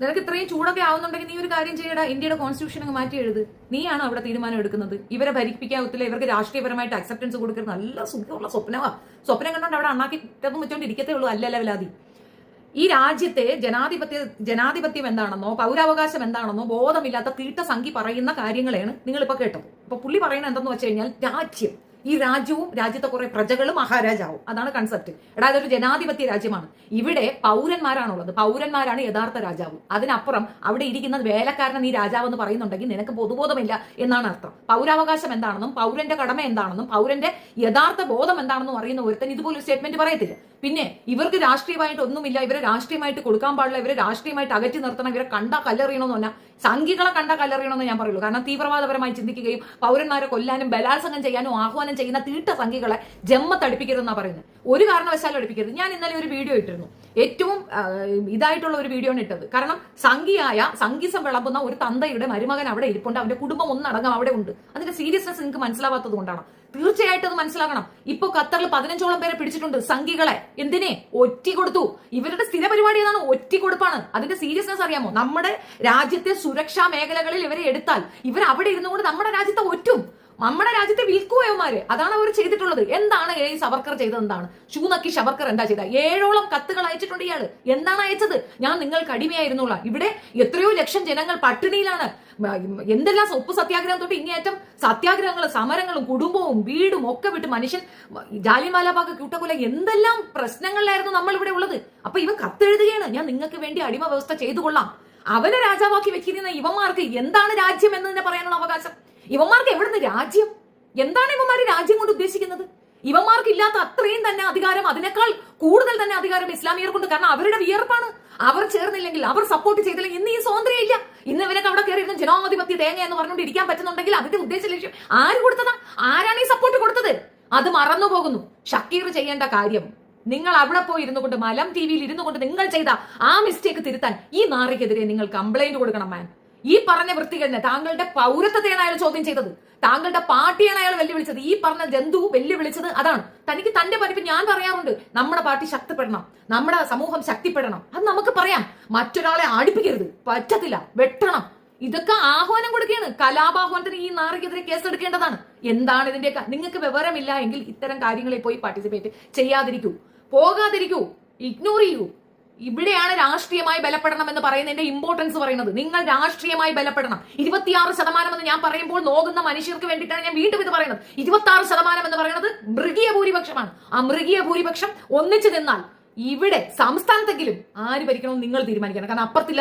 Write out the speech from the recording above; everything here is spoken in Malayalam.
നിനക്ക് ഇത്രയും ചൂടൊക്കെ ആവുന്നുണ്ടെങ്കിൽ നീ ഒരു കാര്യം ചെയ്യടാ ഇന്ത്യയുടെ കോൺസ്റ്റിറ്റ്യൂഷൻ അങ്ങ് മാറ്റി എഴുത്. നീയാണ് അവിടെ തീരുമാനം എടുക്കുന്നത്? ഇവരെ ഭരിപ്പിക്കാൻ ഇവർക്ക് രാഷ്ട്രീയപരമായിട്ട് അക്സെപ്റ്റൻസ് കൊടുക്കുന്നത് നല്ല സുഖമുള്ള സ്വപ്നമാ. സ്വപ്നം കണ്ടുകൊണ്ട് അവിടെ അണ്ണാക്കി ഇട്ടതും വെച്ചോണ്ട് ഇരിക്കത്തേ ഉള്ളൂ അല്ല ലെവലാതി ഈ രാജ്യത്തെ ജനാധിപത്യ ജനാധിപത്യം എന്താണെന്നോ പൗരാവകാശം എന്താണെന്നോ ബോധമില്ലാത്ത തീട്ടസംഖി പറയുന്ന കാര്യങ്ങളെയാണ് നിങ്ങൾ ഇപ്പൊ കേട്ടത്. അപ്പൊ പുള്ളി പറയുന്നത് എന്തെന്ന് വെച്ച് കഴിഞ്ഞാൽ രാജ്യം. ഈ രാജ്യവും രാജ്യത്തെ കുറെ പ്രജകളും മഹാരാജാവും. അതാണ് കൺസെപ്റ്റ് എടാ ഇതൊരു ജനാധിപത്യ രാജ്യമാണ്. ഇവിടെ പൗരന്മാരാണുള്ളത്. പൗരന്മാരാണ് യഥാർത്ഥ രാജാവ്. അതിനപ്പുറം അവിടെ ഇരിക്കുന്ന വേലക്കാരനെ നീ രാജാവ് എന്ന് പറയുന്നുണ്ടെങ്കിൽ നിനക്ക് പൊതുബോധമില്ല എന്നാണ് അർത്ഥം. പൗരാവകാശം എന്താണെന്നും പൗരന്റെ കടമ എന്താണെന്നും പൗരന്റെ യഥാർത്ഥ ബോധം എന്താണെന്നും അറിയുന്ന ഒരുത്തൻ ഇതുപോലൊരു സ്റ്റേറ്റ്മെന്റ് പറയത്തില്ല. പിന്നെ ഇവർക്ക് രാഷ്ട്രീയമായിട്ട് ഒന്നുമില്ല. ഇവരെ രാഷ്ട്രീയമായിട്ട് കൊടുക്കാൻ പാടില്ല. ഇവരെ രാഷ്ട്രീയമായിട്ട് അകറ്റി നിർത്തണം. ഇവരെ കണ്ടാ കല്ലെറിയണമെന്ന് പറഞ്ഞാൽ സംഘികളെ കണ്ടാ കല്ലെറിയണമെന്ന് ഞാൻ പറയുള്ളൂ. കാരണം തീവ്രവാദപരമായി ചിന്തിക്കുകയും പൗരന്മാരെ കൊല്ലാനും ബലാത്സംഗം ചെയ്യാനും ആഹ്വാനം ചെയ്യുന്ന തീട്ട സംഖ്യകളെ ജമ്മ ജമ്മത്തടിപ്പിക്കരുതെന്നാണ് പറയുന്നത്. ഒരു കാരണവശാലും അടുപ്പിക്കരുത് ഞാൻ ഇന്നലെ ഒരു വീഡിയോ ഇട്ടിരുന്നു. ഏറ്റവും ഇതായിട്ടുള്ള ഒരു വീഡിയോ ആണ് ഇട്ടത്. കാരണം സംഘിയായ സംഗീസം വിളമ്പുന്ന ഒരു തന്തയുടെ മരുമകൻ അവിടെ ഇരിപ്പുണ്ട്. അവന്റെ കുടുംബം ഒന്നടങ്കം അവിടെ ഉണ്ട്. അതിന്റെ സീരിയസ്നെസ് നിങ്ങൾക്ക് മനസ്സിലാവാത്തത് കൊണ്ടാണ്. തീർച്ചയായിട്ടും അത് മനസ്സിലാക്കണം ഇപ്പൊ ഖത്തറിൽ പതിനഞ്ചോളം പേരെ പിടിച്ചിട്ടുണ്ട് സംഘികളെ എന്തിനെ? ഒറ്റ കൊടുത്തു. ഇവരുടെ സ്ഥിര പരിപാടി ഏതാണ്? ഒറ്റ കൊടുപ്പാണ്. അതിന്റെ സീരിയസ്നെസ് അറിയാമോ? നമ്മുടെ രാജ്യത്തെ സുരക്ഷാ മേഖലകളിൽ ഇവരെ എടുത്താൽ ഇവർ അവിടെ ഇരുന്നുകൊണ്ട് നമ്മുടെ രാജ്യത്തെ ഒറ്റും. നമ്മുടെ രാജ്യത്തെ വിൽക്കുകയവന്മാര് അതാണ് അവർ ചെയ്തിട്ടുള്ളത്. എന്താണ് എ സവർക്കർ ചെയ്തത്? എന്താണ്? ഷൂ നക്കി ഷവർക്കർ എന്താ ചെയ്ത ഏഴോളം കത്തുകൾ അയച്ചിട്ടുണ്ട് ഇയാൾ. എന്താണ് അയച്ചത്? ഞാൻ നിങ്ങൾക്ക് അടിമയായിരുന്നുള്ള ഇവിടെ എത്രയോ ലക്ഷം ജനങ്ങൾ പട്ടിണിയിലാണ്. എന്തെല്ലാം ഉപ്പ് സത്യാഗ്രഹം തൊട്ട് ഇങ്ങേയറ്റം സത്യാഗ്രഹങ്ങളും സമരങ്ങളും കുടുംബവും വീടും ഒക്കെ വിട്ട് മനുഷ്യൻ ജാലിമാലാബാഗ് കൂട്ടക്കൊല എന്തെല്ലാം പ്രശ്നങ്ങളിലായിരുന്നു നമ്മൾ ഇവിടെ ഉള്ളത്? അപ്പൊ ഇവൻ കത്തെഴുതുകയാണ്. ഞാൻ നിങ്ങൾക്ക് വേണ്ടി അടിമ വ്യവസ്ഥ ചെയ്തു കൊള്ളാം അവനെ രാജാവാക്കി വെച്ചിരുന്ന ഇവന്മാർക്ക് എന്താണ് രാജ്യം എന്ന് തന്നെ പറയാനുള്ള അവകാശം? ഇവന്മാർക്ക് എവിടുന്ന് രാജ്യം? എന്താണ് ഇവന്മാര് രാജ്യം കൊണ്ട് ഉദ്ദേശിക്കുന്നത്? ഇവന്മാർക്ക് ഇല്ലാത്ത അത്രയും തന്നെ അധികാരം അതിനേക്കാൾ കൂടുതൽ തന്നെ അധികാരം ഇസ്ലാമിയർ കൊണ്ട് കാരണം അവരുടെ വിയർപ്പാണ്. അവർ ചേർന്നില്ലെങ്കിൽ അവർ സപ്പോർട്ട് ചെയ്തില്ലെങ്കിൽ ഇന്ന് ഈ സ്വാതന്ത്ര്യം ഇല്ല. ഇന്ന് ഇവരൊക്കെ അവിടെ കയറി ഇരുന്ന് ജനാധിപത്യ തേങ്ങ എന്ന് പറഞ്ഞുകൊണ്ട് ഇരിക്കാൻ പറ്റുന്നുണ്ടെങ്കിൽ അതിന്റെ ഉദ്ദേശ ലക്ഷ്യം ആര് കൊടുത്തതാ? ആരാണ് ഈ സപ്പോർട്ട് കൊടുത്തത്? അത് മറന്നു പോകുന്നു. ഷക്കീർ ചെയ്യേണ്ട കാര്യം നിങ്ങൾ അവിടെ പോയി ഇരുന്നു കൊണ്ട് മലം ടി വിയിൽ ഇരുന്നു കൊണ്ട് നിങ്ങൾ ചെയ്ത ആ മിസ്റ്റേക്ക് തിരുത്താൻ ഈ നാറിക്കെതിരെ നിങ്ങൾ കംപ്ലൈന്റ് കൊടുക്കണം മാൻ ഈ പറഞ്ഞ വൃത്തികേടിനെ താങ്കളുടെ പൗരത്വത്തെയാണ് അയാൾ ചോദ്യം ചെയ്തത്. താങ്കളുടെ പാർട്ടിയാണ് അയാൾ വെല്ലുവിളിച്ചത്. ഈ പറഞ്ഞ ജന്തു വെല്ലുവിളിച്ചത് അതാണ്. തനിക്ക് തന്റെ പരിപ്പ് ഞാൻ പറയാറുണ്ട്. നമ്മുടെ പാർട്ടി ശക്തിപ്പെടണം. നമ്മുടെ സമൂഹം ശക്തിപ്പെടണം. അത് നമുക്ക് പറയാം. മറ്റൊരാളെ ആടിപ്പിക്കരുത്. പറ്റത്തില്ല. വെട്ടണം. ഇതൊക്കെ ആഹ്വാനം കൊടുക്കുകയാണ്. കലാപാഹ്വാനത്തിന് ഈ നാറിക്കെതിരെ കേസെടുക്കേണ്ടതാണ്. എന്താണ് ഇതിന്റെ നിങ്ങൾക്ക് വിവരമില്ല എങ്കിൽ ഇത്തരം കാര്യങ്ങളിൽ പോയി പാർട്ടിസിപ്പേറ്റ് ചെയ്യാതിരിക്കൂ. പോകാതിരിക്കൂ. ഇഗ്നോർ ചെയ്യൂ. ഇവിടെയാണ് രാഷ്ട്രീയമായി ബലപ്പെടണം എന്ന് പറയുന്നതിന്റെ ഇമ്പോർട്ടൻസ് പറയുന്നത്. നിങ്ങൾ രാഷ്ട്രീയമായി ബലപ്പെടണം. ഇരുപത്തിയാറ് ശതമാനം എന്ന് ഞാൻ പറയുമ്പോൾ നോക്കുന്ന മനുഷ്യർക്ക് വേണ്ടിയിട്ടാണ് ഞാൻ വീണ്ടും ഇത് പറയുന്നത്. ഇരുപത്തി ആറ് ശതമാനം എന്ന് പറയുന്നത് മൃഗീയ ഭൂരിപക്ഷമാണ്. ആ മൃഗീയ ഭൂരിപക്ഷം ഒന്നിച്ചു നിന്നാൽ ഇവിടെ സംസ്ഥാനത്തെങ്കിലും ആര് ഭരിക്കണമെന്ന് നിങ്ങൾ തീരുമാനിക്കണം. കാരണം അപ്പുറത്തില്ല